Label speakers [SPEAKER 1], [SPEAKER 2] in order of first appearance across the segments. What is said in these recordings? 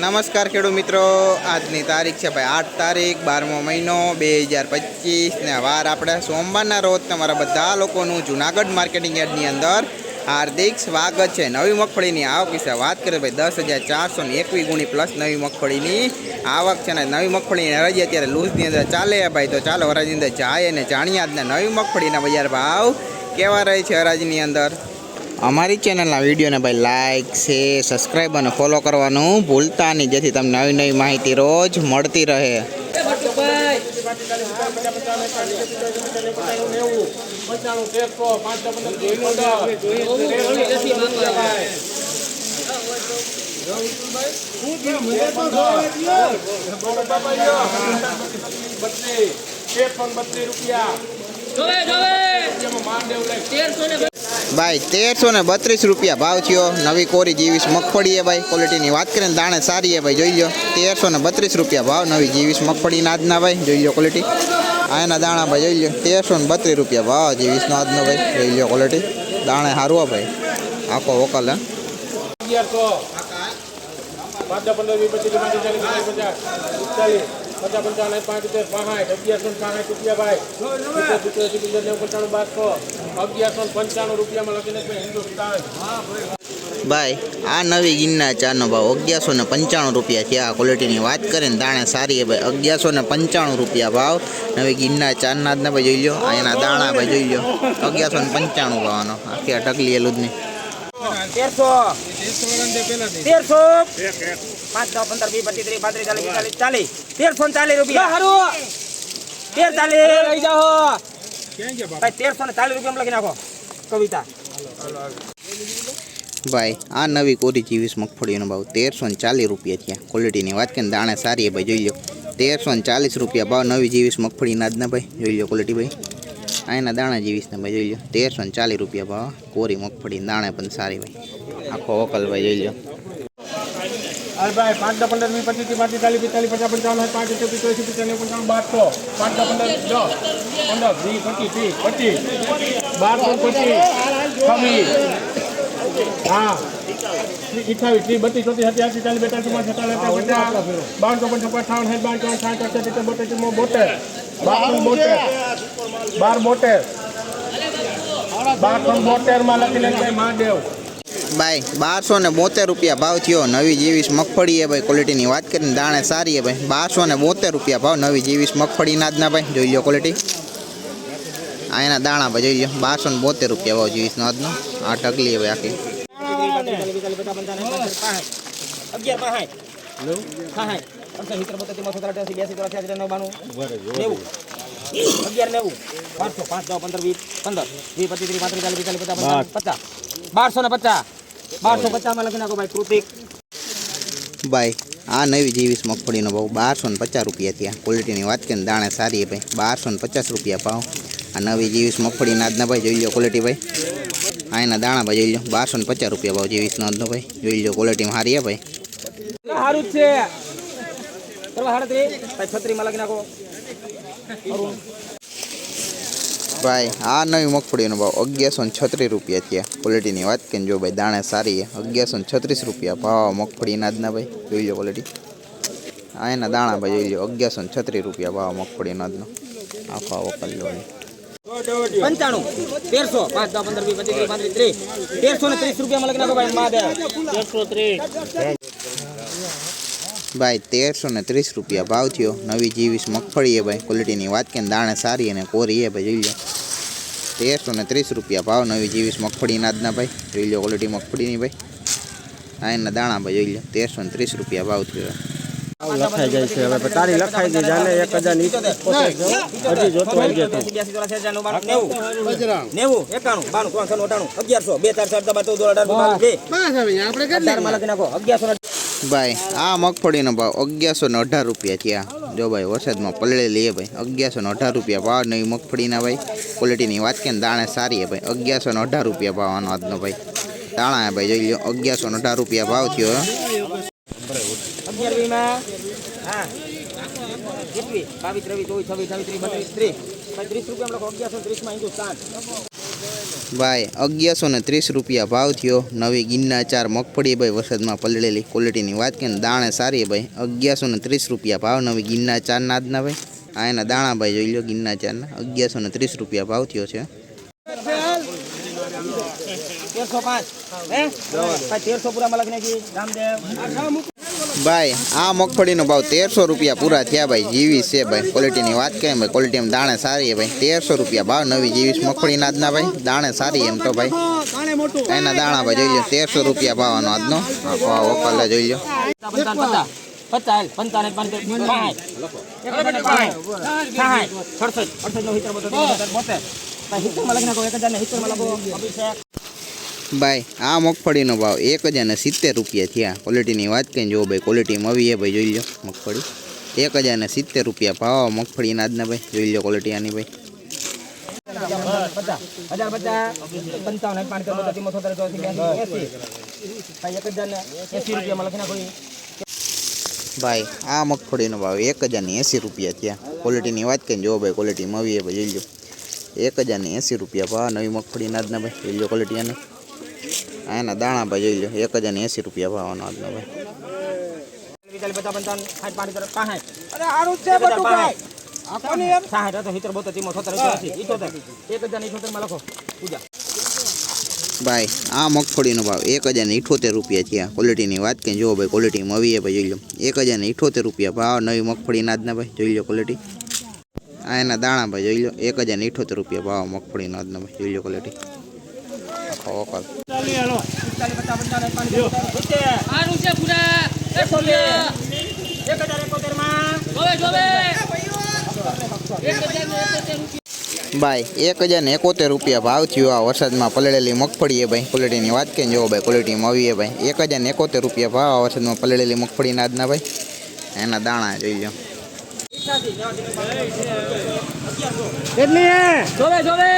[SPEAKER 1] નમસ્કાર ખેડૂત મિત્રો. આજની તારીખ છે ભાઈ આઠ તારીખ, બારમો મહિનો, બે હજાર પચીસ ને વાર આપણે સોમવારના રોજ તમારા બધા લોકોનું જુનાગઢ માર્કેટિંગ યાર્ડની અંદર હાર્દિક સ્વાગત છે. નવી મગફળીની આવક વિશે વાત કરીએ ભાઈ દસ હજાર ચારસો ને એકવીસ ગુણી પ્લસ નવી મગફળીની આવક છે ને નવી મગફળીની હરાજી અત્યારે લૂઝની અંદર ચાલે ભાઈ. તો ચાલો હરાજીની અંદર જાય અને જાણીએ આજના નવી મગફળીના બજાર ભાવ કેવા રહે છે હરાજીની અંદર? અમારી ચેનલના વિડીયોને ભાઈ લાઇક શેર સબસ્ક્રાઈબ અને ફોલો કરવાનું ભૂલતા નહીં જેથી તમને નવી નવી માહિતી રોજ મળતી રહે.
[SPEAKER 2] તેરસો બત્રીસ રૂપિયા. માનદેવ લઈ
[SPEAKER 1] ભાઈ, તેરસો ને બત્રીસ રૂપિયા ભાવ થયો. નવી કોરી જીવીસ મગફળી એ ભાઈ. ક્વોલિટીની વાત કરીને દાણે સારી એ ભાઈ. જોઈ લો તેરસો ને બત્રીસ રૂપિયા ભાવ. નવી જીવીસ મગફળીના આજના ભાઈ. જોઈ લો ક્વોલિટી આ એના દાણા ભાઈ, જોઈ લો તેરસો ને બત્રીસ રૂપિયા ભાવ જીવીસનો આજનો ભાઈ. જોઈ લો ક્વોલિટી દાણે સારું ભાઈ. આખો વોકલ હે.
[SPEAKER 2] અગિયારસો. પંદર, વીસ, પચીસ, પચાસ પચાસ પંચાવન પાંચ રૂપિયા પાંચ અગિયારસો ને રૂપિયા ભાઈ. સિત્તેર સિત્તેર સિત્તેર નેવું પંચાણું બારસો અગિયારસો પંચાણું રૂપિયામાં લખીને હિન્દુસ્તાન.
[SPEAKER 1] ભાઈ. આ નવી ગિરનાર ચાનો ભાવ અગિયારસો ને પંચાણું રૂપિયા છે. આ ક્વોલિટીની વાત કરીએ ને દાણે સારી છે ભાઈ. અગિયારસો ને પંચાણું રૂપિયા ભાવ. નવી ગિરનાર ચારના જ ને ભાઈ જોઈ લો આ એના દાણા ભાઈ જોઈ લો અગિયારસો ને પંચાણું ભાવનો. આખી આ ટકલી એલું જ નહીં
[SPEAKER 3] તેરસો. તેરસો પાંચ દસ પંદર વીસ પચીસ ત્રીસ પાંત્રીસ ચાલીસ ચાલીસ ચાલીસ. તેરસો ચાલીસ રૂપિયા. તેર ચાલીસ ભાઈ તેરસો ને ચાલીસ રૂપિયા લખી નાખો. કવિતા.
[SPEAKER 1] ભાઈ આ નવી કોરી જીવીસ મગફળીનો ભાવ તેરસો ને ચાલીસ રૂપિયા થયા. ક્વોલિટીની વાત કરીને દાણે સારી એ ભાઈ જોઈ લો તેરસો ને ચાલીસ રૂપિયા ભાવ નવી જીવીસ મગફળીના જ ને ભાઈ જોઈ લો ક્વોલિટી ભાઈ. અહીંના દાણા જીવીસને ભાઈ જોઈ લો તેરસો ને ચાલીસ રૂપિયા ભાવ કોરી મગફળી દાણે પણ સારી ભાઈ. આખો વકલ ભાઈ જોઈ લો
[SPEAKER 2] અરે ભાઈ પાંચ દસ પંદર વીસ પચીસ ત્રીસ પાંત્રીસ ચાલીસ, પિસ્તાલીસ, પચાસ, પંચાવન પાંચ એકસો પિસ્તાલીસ પિસ્તાલીસ પંચાવન બારસો પાંચ દસ પંદર દસ. પંદર, વીસ, પચીસ, ત્રીસ, પચીસ. બારસો પચીસ. છવ્વીસ. હા. અઠાવીસ ત્રીસ, બત્રીસ, ચોત્રીસ સત્યાસી ચાલીસ બેતાલીસ, ચુમ્માલીસ સત્તાવીસ બાર ચોપન છપ્પન અઠાવન સાઠ, બાર ચોપન સાઠ અઠ્યાસી સિત્તેર, બોતેર, ચુમ્મો, બોતેર. બાર બોતેર. બાર બોતેર. બાર બોતેરમાં લખી લે મહાદેવ.
[SPEAKER 1] ભાઈ બારસો ને બોતેર રૂપિયા ભાવ થયો. નવી જીવીસ મગફળી એ ભાઈ ક્વોલિટીની વાત કરીને દાણે સારી એ ભાઈ. બારસો ને બોતેર રૂપિયા ભાવ નવી જીવીસ મગફળીના જ ના ભાઈ. જોઈ લો ક્વોલિટી આ એના દાણા ભાઈ જોઈ લો બારસો ને બોતેર રૂપિયા ભાવ જીવીસનો આજનો. આ ટકલી ભાઈ આખી.
[SPEAKER 3] અગિયાર પાંસઠ પાંસઠ અડસઠ સિત્તેર બોતેર ચુમ્મો સત્તર અઠ્યાસી બ્યાસી ચોરાસી અઠ્યાસી નવ્વાણું નેવું અગિયાર નેવું. બારસો પાંચ દસ પંદર વીસ પંદર. વીસ પચીસ ત્રીસ પાંત્રીસ ચાલીસ પિસ્તાલીસ પચાસ પચાસ. બારસો ને પચાસ. બારસો પચાસમાં લખી નાખો ભાઈ કૃતિક.
[SPEAKER 1] આ નવી જીવીસ મગફળીનો ભાવ બારસો ને પચાસ રૂપિયા થયા. ક્વોલિટીની વાત કરીને દાણે સારી ભાઈ બારસો ને પચાસ રૂપિયા ભાવ. આ નવી જીવીસ મગફળીના આજના ભાઈ જોઈ લો ક્વોલિટી ભાઈ. આ એના દાણા ભાઈ જોઈ લો. બારસો ને પચાસ રૂપિયા ભાવ જીવીસનો આજનો ભાઈ. જોઈ લો ક્વોલિટીમાં સારી છે ભાઈ.
[SPEAKER 3] સારું છે. છત્રીસમાં લખી નાખો.
[SPEAKER 1] ભાઈ આ નવી મગફળીનો ભાવ અગિયારસો ને છત્રીસ રૂપિયા થયા ક્વોલિટીની વાત કરીને જો ભાઈ દાણે સારી છે. અગિયારસો ને છત્રીસ રૂપિયા ભાવ મગફળીના જ ના ભાઈ? જોઈ લો ક્વોલિટી આ એના દાણા ભાઈ જોઈ લો અગિયારસો ને છત્રીસ રૂપિયા ભાવ મગફળીના આજનો આ ભાવ આવો લો
[SPEAKER 3] પંચાણું તેરસો પાંચ દસ પંદર વીસ પચીસ પાંત્રીસ ત્રીસ. તેરસો ને ત્રીસ રૂપિયામાં લખી ભાઈ મહાદેવ. તેરસો ત્રીસ.
[SPEAKER 1] ભાઈ તેરસો ને ત્રીસ રૂપિયા ભાવ થયો. નવી જીવીસ મગફળી એ ભાઈ ક્વોલિટીની વાત કે દાણે સારી અને કોરી એ ભાઈ જોઈ લો. તેરસો ને ત્રીસ રૂપિયા ભાવ નવી જીવીસ મગફળીના આજના ભાઈ. જોઈ લો ક્વોલિટી મગફળીની ભાઈ. આ એના દાણા ભાઈ જોઈ લો. તેરસો ને ત્રીસ રૂપિયા ભાવ થયો.
[SPEAKER 4] લખાઈ જાય છે. હવે તારી લખાઈ ગઈ જાને એક હજાર હજી જોતો હોય છે તું.
[SPEAKER 3] બ્યાસી ચોરાસી હજાર નવ્વાણું નેવું. નેવું એકાણું બાણું ત્રણ ત્રણ અઠાણું અગિયારસો બે ચાર ચાર દસ અઢાર બાર બે. અઢારમાં લખી નાખો. અગિયારસો ને
[SPEAKER 1] ભાઈ, આ મગફળીનો ભાવ અગિયારસો ને અઢાર રૂપિયા થયા. જો ભાઈ, વરસાદમાં પલળી લઈએ ભાઈ, અગિયારસો ને અઢાર રૂપિયા ભાવ નવી મગફળીના ભાઈ. ક્વોલિટીની વાત કે દાણે સારી છે ભાઈ, અગિયારસો ને અઢાર રૂપિયા ભાવ આનો આજનો ભાઈ. દાણા હે ભાઈ, જોઈ લો અગિયારસો ને અઢાર રૂપિયા ભાવ થયો,
[SPEAKER 3] હા. બાવીસ ભાઈ, અગિયારસો
[SPEAKER 1] ને ત્રીસ રૂપિયા ભાવ થયો. નવી ગિન્ના ચાર મગફળી ભાઈ વરસાદમાં પલળેલી ક્વોલિટીની વાત ને, દાણે સારી ભાઈ. અગિયારસો ને ત્રીસ રૂપિયા ભાવ, નવી ગિન્ના ચારના આજના ભાઈ. આ એના દાણા ભાઈ જોઈ લો ગિન્ના ચારના. અગિયારસો ને ત્રીસ રૂપિયા ભાવ થયો છે.
[SPEAKER 3] તેરસો પાંચ. ભાઈ
[SPEAKER 1] આ મગફળીનો ભાવ તેરસો રૂપિયા પૂરા થયા ભાઈ જીવીસ છે ભાઈ ક્વોલિટીની વાત કરીએ ભાઈ ક્વોલિટીમાં દાણે સારી ભાઈ તેરસો રૂપિયા ભાવ નવી જીવીસ મગફળીના આજના ભાઈ દાણે સારી એમ તો ભાઈ એના દાણા ભાઈ જોઈ લો તેરસો રૂપિયા ભાવનો આજનો આ વકાલે જોઈ લો
[SPEAKER 3] ભાઈ,
[SPEAKER 1] આ મગફળીનો ભાવ એક હજાર ને સિત્તેર રૂપિયા થયા. ક્વોલિટીની વાત કરીને જુઓ ભાઈ ક્વોલિટીમાં આવી ભાઈ, જોઈ લો મગફળી. એક હજાર ને સિત્તેર રૂપિયા ભાવ મગફળીના આજના ભાઈ, જોઈ લો ક્વોલિટી આની ભાઈ.
[SPEAKER 3] ભાઈ,
[SPEAKER 1] આ મગફળીનો ભાવ એક હજાર ને એંસી રૂપિયા થયા. ક્વોલિટીની વાત કરીને જુઓ ભાઈ ક્વોલિટીમાં આવી ભાઈ, જોઈ લો એક હજાર ને એંસી રૂપિયા ભાવ, નવી મગફળીના આજના ભાઈ, જોઈ લો ક્વોલિટી આની. આ એના દાણા ભાઈ જોઈ લો એક હજાર ને એંસી રૂપિયા ભાવનો આજનો ભાઈ.
[SPEAKER 3] ભાઈ
[SPEAKER 1] આ મગફળીનો ભાવ એક હજાર ને ઇઠોતેર રૂપિયા થયા ક્વોલિટીની વાત કરીને જુઓ ભાઈ ક્વોલિટીમાં આવી ભાઈ જોઈ લો. એક હજાર ને ઇઠોતેર રૂપિયા ભાવ નવી મગફળીના આજના ભાઈ જોઈ લો ક્વોલિટી. આ એના દાણા ભાઈ જોઈ લો એક હજાર ને ઇઠોતેર રૂપિયા ભાવ મગફળીના આજના ભાઈ જોઈ લો ક્વોલિટી. આખો ભાઈ એક હજાર ને એકોતેર રૂપિયા ભાવ થયો આ વરસાદમાં પલળેલી મગફળી એ ભાઈ. ક્વોલિટીની વાત કરીને જોવો ભાઈ ક્વોલિટીમાં આવી ભાઈ. એક હજાર ને એકોતેર રૂપિયા ભાવ આ વરસાદમાં પલળેલી મગફળીના આજના ભાઈ. એના દાણા જોઈ લો
[SPEAKER 2] કેટલી
[SPEAKER 5] જોવે જોવે.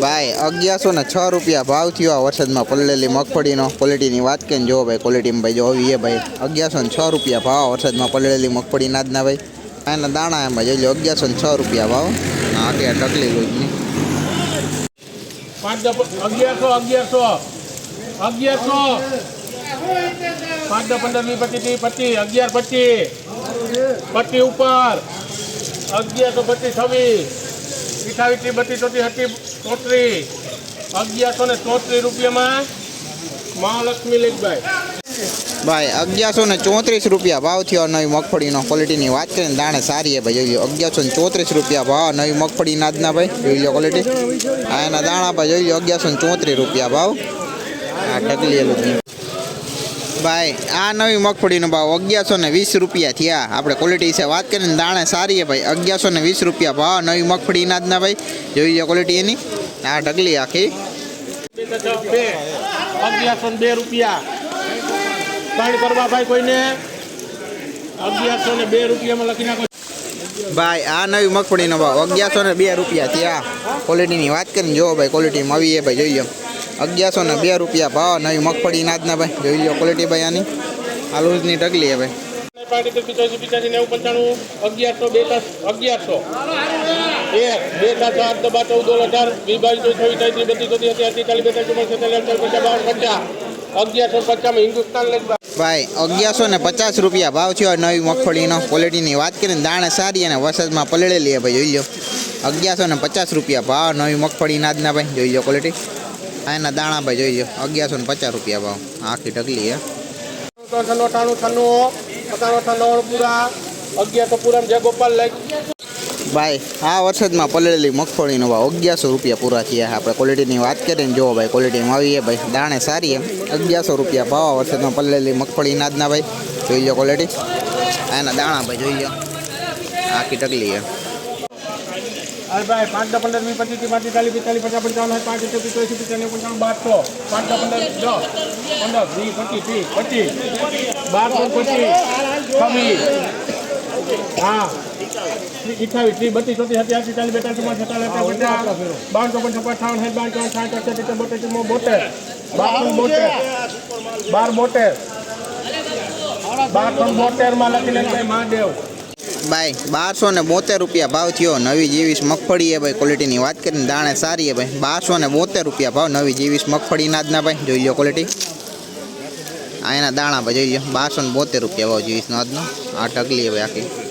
[SPEAKER 1] ભાઈ, અગિયારસો ને છ રૂપિયા ભાવ થયો આ વરસાદમાં પલળેલી મગફળીનો. ક્વોલિટીની વાત કરીને જોવો ભાઈ? ક્વોલિટીમાં ભાઈ જો આવી એ ભાઈ. અગિયારસો ને છ રૂપિયા ભાવ આ વરસાદમાં પલળેલી મગફળીના આજના ભાઈ. એના દાણા એમાં જોઈ લો અગિયારસો ને છ રૂપિયા ભાવ. ના અત્યારે ટકલી લોજની
[SPEAKER 2] પાંચ દસ અગિયારસો અગિયારસો અગિયારસો. પાંચ દસ પંદર, વીસ, પચીસ, ત્રીસ, પચીસ, અગિયાર, પચીસ. પચીસ ઉપર. અગિયારસો પચીસ છવ્વીસ. અઠાવીસ બત્રીસ ચોત્રીસ હતી ચોત્રીસ. અગિયારસો ને ચોત્રીસ રૂપિયામાં મહાલક્ષ્મી લેખભાઈ
[SPEAKER 1] ભાઈ. અગિયારસો ને ચોત્રીસ રૂપિયા ભાવ થયો નવી મગફળીનો. ક્વોલિટીની વાત કરીને દાણે સારી હે ભાઈ, જોઈ લો અગિયારસો ને ચોત્રીસ રૂપિયા ભાવ નવી મગફળીના આજના ભાઈ, જોઈ લો ક્વોલિટી આ એના દાણા ભાઈ, જોઈ લો અગિયારસો ને ચોત્રીસ રૂપિયા ભાવ. આ ઢગલીયેલું છે. ભાઈ આ નવી મગફળીનો ભાવ અગિયારસો ને વીસ રૂપિયા થયા. આપણે ક્વોલિટી વિશે વાત કરીને દાણે સારી છે ભાઈ. અગિયારસો ને વીસ રૂપિયા ભાવ નવી મગફળીના ના ભાઈ. જોઈ લો ક્વોલિટી એની. આ ઢગલી આખી.
[SPEAKER 2] અગિયારસો બે રૂપિયા. ત્રણ કરવા ભાઈ કોઈને? અગિયારસો ને બે રૂપિયામાં લખી નાખો.
[SPEAKER 1] ભાઈ આ નવી મગફળીનો ભાવ અગિયારસો ને બે રૂપિયા થયા. ક્વોલિટીની વાત કરીને જોવો ભાઈ ક્વોલિટીમાં આવી એ ભાઈ જોઈ લો. અગિયારસો ને બે રૂપિયા ભાવ. નવી મગફળી નાજના ભાઈ. જોઈ લો ક્વોલિટી ભાઈ આની. આ લૂઝની ઢગલી
[SPEAKER 2] હવે. પિત્યાસી પિત્યાસી નેવું પંચાણું અગિયારસો બે બે દસ ચૌદ અઢાર વીસ બાવીસ ચોવીસ અડતાલીસ પચાસ પચાસ અગિયારસો પચાસમાં હિન્દુસ્તાન લેખ
[SPEAKER 1] ભાઈ, અગિયારસો ને પચાસ રૂપિયા ભાવ થયો નવી મગફળીનો. ક્વોલિટીની વાત કરીને દાણે સારી અને વરસાદમાં પલળેલી ભાઈ, જોઈ લો અગિયારસો ને પચાસ રૂપિયા ભાવ નવી મગફળી નાદના ભાઈ, જોઈ લો ક્વોલિટી એના દાણા ભાઈ જોઈ લો અગિયારસો ને પચાસ રૂપિયા ભાવ. આખી ઢગલી, હે. ભાઈ, આ વરસાદમાં પલળેલી મગફળીનો ભાવ અગિયારસો રૂપિયા પૂરા થયા આપણે ક્વોલિટીની વાત કરીને જોવો ભાઈ ક્વોલિટીમાં આવીએ ભાઈ. દાણે સારી એમ. અગિયારસો રૂપિયા ભાવ વરસાદમાં પલળેલી મગફળી નાદના ભાઈ. જોઈ લો ક્વોલિટી એના દાણા ભાઈ જોઈ લો આખી ટકલી હે.
[SPEAKER 2] અરે ભાઈ પાંચ દસ પંદર વીસ પચીસ પાંત્રીસ ચાલીસ પિસ્તાલીસ, પચાસ, પંચાવન પાંચ ચોત્રીસ ચોવીસ, પચાસ પંચાવન બારસો પાંચ પંદર, દસ. પંદર, વીસ, પચીસ, ત્રીસ, પચીસ. બારસો પચીસ. છવ્વીસ. હા. અઠાવીસ ત્રીસ, બત્રીસ, ચોત્રીસ, સત્યાસી, ચાલીસ, બેતાલીસ, ચુમ્માલીસ સત્તાવીસ પચાસ બાવન ચોપન છપ્પન અઠાવન સાઠ બાર ચોવન સાઠ અઠ્યાસી સિત્તેર, બોતેર ચુમ્મો બોતેર. બાર બાર બોતેર. બાર, બોતેર. માં લખી લે મહાદેવ.
[SPEAKER 1] ભાઈ, બારસો ને બોતેર રૂપિયા ભાવ થયો. નવી જીવીસ મગફળી એ ભાઈ ક્વોલિટીની વાત કરીને દાણે સારી એ ભાઈ. બારસો ને બોતેર રૂપિયા ભાવ નવી જીવીસ મગફળી ના ભાઈ. જોઈ લો ક્વોલિટી આ એના દાણા ભાઈ જોઈ લો બારસો ને બોતેર રૂપિયા ભાવ જીવીસ નાદનો આ ટકલી ભાઈ આખી.